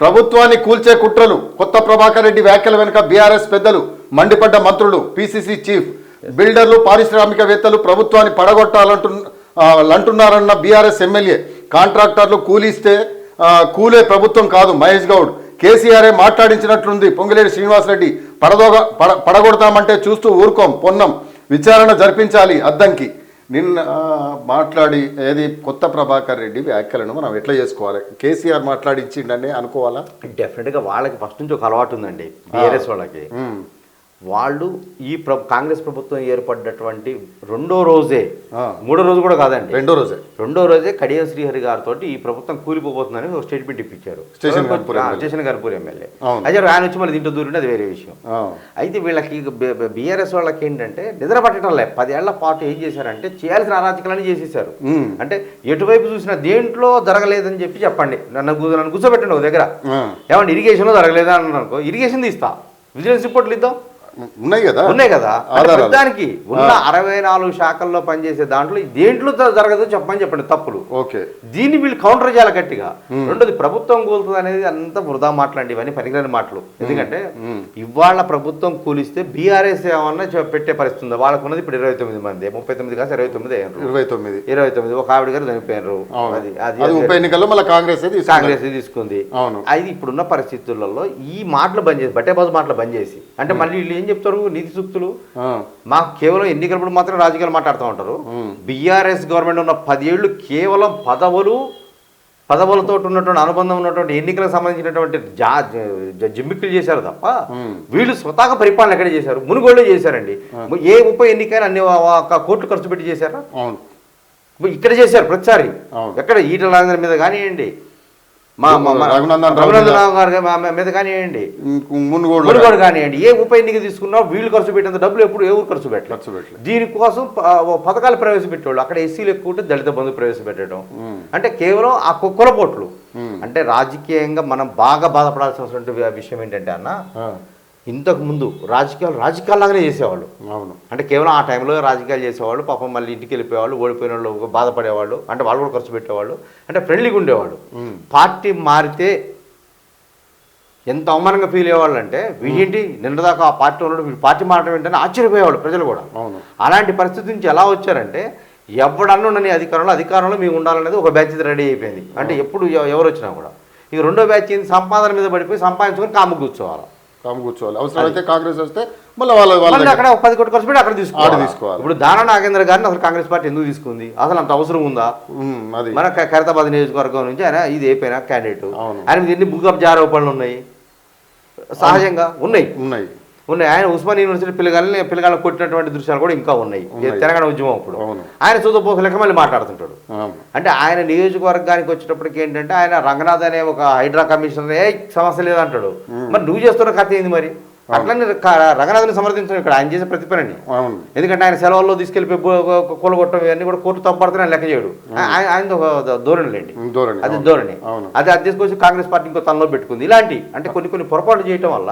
ప్రభుత్వాన్ని కూల్చే కుట్రలు. కొత్త ప్రభాకర్ రెడ్డి వ్యాఖ్యల వెనుక బీఆర్ఎస్ పెద్దలు మండిపడ్డ మంత్రులు పిసిసి చీఫ్ బిల్డర్లు పారిశ్రామికవేత్తలు ప్రభుత్వాన్ని పడగొట్టాలంటు అంటున్నారన్న బీఆర్ఎస్ ఎమ్మెల్యే. కాంట్రాక్టర్లు కూలిస్తే కూలే ప్రభుత్వం కాదు మహేష్ గౌడ్. కేసీఆర్ఏ మాట్లాడించినట్లుంది పొంగిలేడి శ్రీనివాసరెడ్డి. పడదోగ పడ పడగొడతామంటే చూస్తూ ఊరుకోం పొన్నం. విచారణ జరిపించాలి అద్దంకి. నిన్న మాట్లాడి ఏది కొత్త ప్రభాకర్ రెడ్డి వ్యాఖ్యలను మనం ఎట్లా చేసుకోవాలి? కేసీఆర్ మాట్లాడించిండని అనుకోవాలా? డెఫినెట్గా వాళ్ళకి ఫస్ట్ నుంచి ఒక అలవాటు ఉందండి బీఆర్ఎస్ వాళ్ళకి. వాళ్ళు ఈ కాంగ్రెస్ ప్రభుత్వం ఏర్పడ్డటువంటి రెండో రోజే. మూడో రోజు కూడా కాదండి. రెండో రోజే. రెండో రోజే కడియం శ్రీహరి గారితో ఈ ప్రభుత్వం కూలిపోతుందని ఒక స్టేట్మెంట్ ఇప్పించారు. స్టేషన్ గన్పూర్ ఆ, ఎమ్మెల్యే. అయితే ఆయన వచ్చి మళ్ళీ దీంట్లో దూరింది అది వేరే విషయం. అయితే వీళ్ళకి బీఆర్ఎస్ వాళ్ళకి ఏంటంటే నిద్ర పట్టడం లే. పదేళ్ళ పాటు ఏం చేశారంటే చేయాల్సిన అరాచకాలని చేసేసారు అంటే ఎటువైపు చూసినా దేంట్లో జరగలేదని చెప్పి చెప్పండి. నన్ను నన్ను కూర్చోబెట్టండి ఒక దగ్గర. ఏమంటే ఇరిగేషన్లో జరగలేదా అన్నారు అనుకో ఇరిగేషన్ తీస్తా. విజిలెన్స్ రిపోర్ట్లు ఇద్దాం. ఉన్నాయి కదా. ఉన్నాయి కదా. దానికి ఉన్న అరవై నాలుగు శాఖల్లో పనిచేసే దాంట్లో దేంట్లో జరగదో చెప్పమని చెప్పండి తప్పులు. ఓకే. దీన్ని వీళ్ళు కౌంటర్ చేయాలి గట్టిగా. రెండోది ప్రభుత్వం కూలుతుంది అనేది అంత వృధా మాటలండి ఇవన్నీ పనికిరాని మాటలు. ఎందుకంటే ఇవాళ ప్రభుత్వం కూలిస్తే బీఆర్ఎస్ ఏమన్నా పెట్టే పరిస్థితి ఉంది. వాళ్ళకు ఉన్నది ఇప్పుడు ఇరవై తొమ్మిది మంది. ముప్పై తొమ్మిది కాదు ఇరవై తొమ్మిది అయ్యారు ఇరవై తొమ్మిది. ఇరవై తొమ్మిది. ఒక ఆవిడ గారు చనిపోయారు అది ఉప ఎన్నికల్లో మళ్ళీ కాంగ్రెస్ కాంగ్రెస్ తీసుకుంది. అవును. అది ఇప్పుడున్న పరిస్థితులలో ఈ మాటలు బంద్ చేసి బట్టేబాజు మాటలు బంద్ చేసి అంటే మళ్ళీ వీళ్ళు ఏం చెప్తారు నీతి సూక్తులు? మాకు కేవలం ఎన్నికలప్పుడు మాత్రం రాజకీయాలు మాట్లాడుతూ ఉంటారు. బీఆర్ఎస్ గవర్నమెంట్ ఉన్న పదేళ్ళు కేవలం పదవులు పదవులతో ఉన్నటువంటి అనుబంధం ఉన్నటువంటి ఎన్నికలకు సంబంధించినటువంటి జా జిమ్మిక్కులు చేశారు తప్ప వీళ్ళు స్వతహాగా పరిపాలన ఎక్కడ చేశారు? మునుగోళ్ళే చేశారండి. ఏ ఉప ఎన్నికైనా అన్ని కోట్లు ఖర్చు పెట్టి చేశారా? అవును. ఇక్కడ చేశారు ప్రతిసారి. ఎక్కడ ఈటల మీద కానివ్వండి మా గారి మీద కానివ్వండి. మునుగోడు కానివ్వండి. ఏ ఉప ఎన్నిక తీసుకున్నా వీళ్ళు ఖర్చు పెట్టినంత డబ్బులు ఎప్పుడు ఊరు ఖర్చు పెట్టలేదు. ఖర్చు పెట్టలేదు. దీనికోసం పథకాలు ప్రవేశపెట్టేవాళ్ళు. అక్కడ ఎస్సీలు ఎక్కువ ఉంటే దళిత బంధు ప్రవేశపెట్టడం. అంటే కేవలం ఆ కు- కులపోట్లు. ఉమ్, అంటే రాజకీయంగా మనం బాగా బాధపడాల్సినటువంటి వి- విషయం ఏంటంటే అన్న ఆ, ఇంతకు ముందు రాజకీయాలు రాజకీయాల్లాగానే చేసేవాళ్ళు. అవును. అంటే కేవలం ఆ టైంలో రాజకీయాలు చేసేవాళ్ళు పాపం మళ్ళీ ఇంటికి వెళ్ళిపోయేవాళ్ళు ఓడిపోయిన వాళ్ళు బాధపడేవాళ్ళు అంటే వాళ్ళు కూడా ఖర్చు పెట్టేవాళ్ళు అంటే ఫ్రెండ్లీగా ఉండేవాళ్ళు. పార్టీ మారితే ఎంత అవమానంగా ఫీల్ అయ్యేవాళ్ళు అంటే వీడేంటి నిన్నదాకా ఆ పార్టీ ఉన్నాడు వీడు పార్టీ మారడం ఏంటని ఆశ్చర్యపోయేవాళ్ళు ప్రజలు కూడా. అవును. అలాంటి పరిస్థితి నుంచి ఎలా వచ్చారంటే ఎవడన్నుండని అధికారంలో అధికారంలో మేము ఉండాలనేది ఒక బ్యాచ్ రెడీ అయిపోయింది. అంటే ఎప్పుడు ఎవ- ఎవరు వచ్చినా కూడా. ఇక రెండో బ్యాచ్ సంపాదన మీద పడిపోయి సంపాదించుకొని కాము కూర్చోవాలి. కాము కూర్చోవాలి. అవసరమైతే కాంగ్రెస్ వస్తే మళ్ళీ వాళ్ళ వాళ్ళ అక్కడ పది కోట్లు ఖర్చు పెట్టి అక్కడ తీసుకోవాలి తీసుకోవాలి. ఇప్పుడు దానా నాగేంద్ర గారిని అసలు కాంగ్రెస్ పార్టీ ఎందుకు తీసుకుంది? అసలు అంత అవసరం ఉందా? అది. మన ఖైరతాబాద్ నియోజకవర్గం నుంచి ఆయన ఇది అయిపోయినా క్యాండిడేట్. ఆయన ఎన్ని బుక్ జారోపణలు ఉన్నాయి? సహజంగా ఉన్నాయి. ఉన్నాయి. ఉన్నాయి. ఆయన ఉస్మాన్ యూనివర్సిటీ పిల్లగాళ్ళని పిల్లగాళ్ళని కొట్టినటువంటి దృశ్యాలు కూడా ఇంకా ఉన్నాయి. తెలంగాణ ఉద్యమం అప్పుడు. ఆయన చూదపోస లెక్క మళ్ళీ మాట్లాడుతుంటాడు. అంటే ఆయన నియోజకవర్గానికి వచ్చేటప్పటికి ఏంటంటే ఆయన రంగనాథ్ అనే ఒక హైడ్రా కమిషనర్ ఏ సమస్య లేదంటాడు మరి నువ్వు చేస్తున్న కథ ఏంది మరి? అట్లనే రంగనాథ్ని సమర్థించడం ఇక్కడ. ఆయన చేసే ప్రతిపనండి అవును. ఎందుకంటే ఆయన సెలవుల్లో తీసుకెళ్ళి కూలగొట్టడం ఇవన్నీ కూడా కోర్టు తప్పడుతున్నా లెక్క చేయడు. ఆయన ఆయన ఒక ధోరణి లేండి. అది. ధోరణి. అది అది తీసుకొచ్చి కాంగ్రెస్ పార్టీ ఇంకో తనలో పెట్టుకుంది. ఇలాంటి అంటే కొన్ని కొన్ని పొరపాట్లు చేయటం వల్ల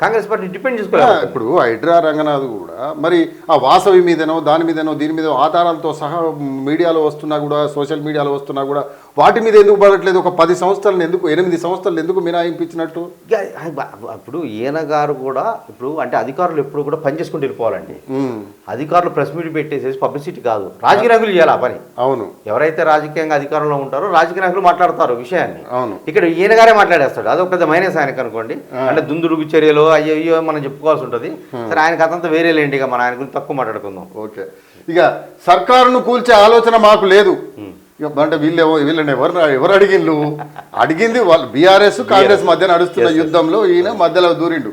కాంగ్రెస్ పార్టీ డిపెండ్ ఆ, చేసుకోలేదు ఇప్పుడు హైడ్రా రంగనాథ్ కూడా మరి ఆ వాసవి మీదనో దాని మీదనో దీని మీద ఆధారాలతో సహా మీడియాలో వస్తున్నా కూడా సోషల్ మీడియాలో వస్తున్నా కూడా వాటి మీద ఎందుకు పడట్లేదు? ఒక పది సంవత్సరాలను ఎందుకు ఎనిమిది సంవత్సరాలు ఎందుకు బ- ఇప్పుడు ఈయన గారు కూడా ఇప్పుడు అంటే అధికారులు ఎప్పుడు కూడా పని చేసుకుంటూ వెళ్ళిపోవాలండి. అధికారులు ప్రెస్ మీట్ పెట్టేసేసి పబ్లిసిటీ కాదు. రాజకీయ నాయకులు చేయాలి ఆ పని. అవును. ఎవరైతే రాజకీయంగా అధికారంలో ఉంటారో రాజకీయ నాయకులు మాట్లాడతారు విషయాన్ని. అవును. ఇక్కడ ఈయన గారే మాట్లాడేస్తాడు. అదొక పెద్ద మైనస్ ఆయనకు అనుకోండి. అంటే దుందుడుగు చర్యలు అయ్యో అయ్యో మనం చెప్పుకోవాల్సి ఉంటుంది. సరే ఆయనకు అతంతా వేరే లేండి ఇక మన. ఆయన గురించి తక్కువ మాట్లాడుకుందాం. ఓకే. ఇక సర్కారును కూల్చే ఆలోచన మాకు లేదు. అంటే వీళ్ళు వీళ్ళని ఎవరు ఎవరు అడిగిండ్రు అడిగింది వాళ్ళు. బీఆర్ఎస్ కాంగ్రెస్ మధ్య నడుస్తున్న యుద్ధంలో ఈయన మధ్యలో దూరిండు.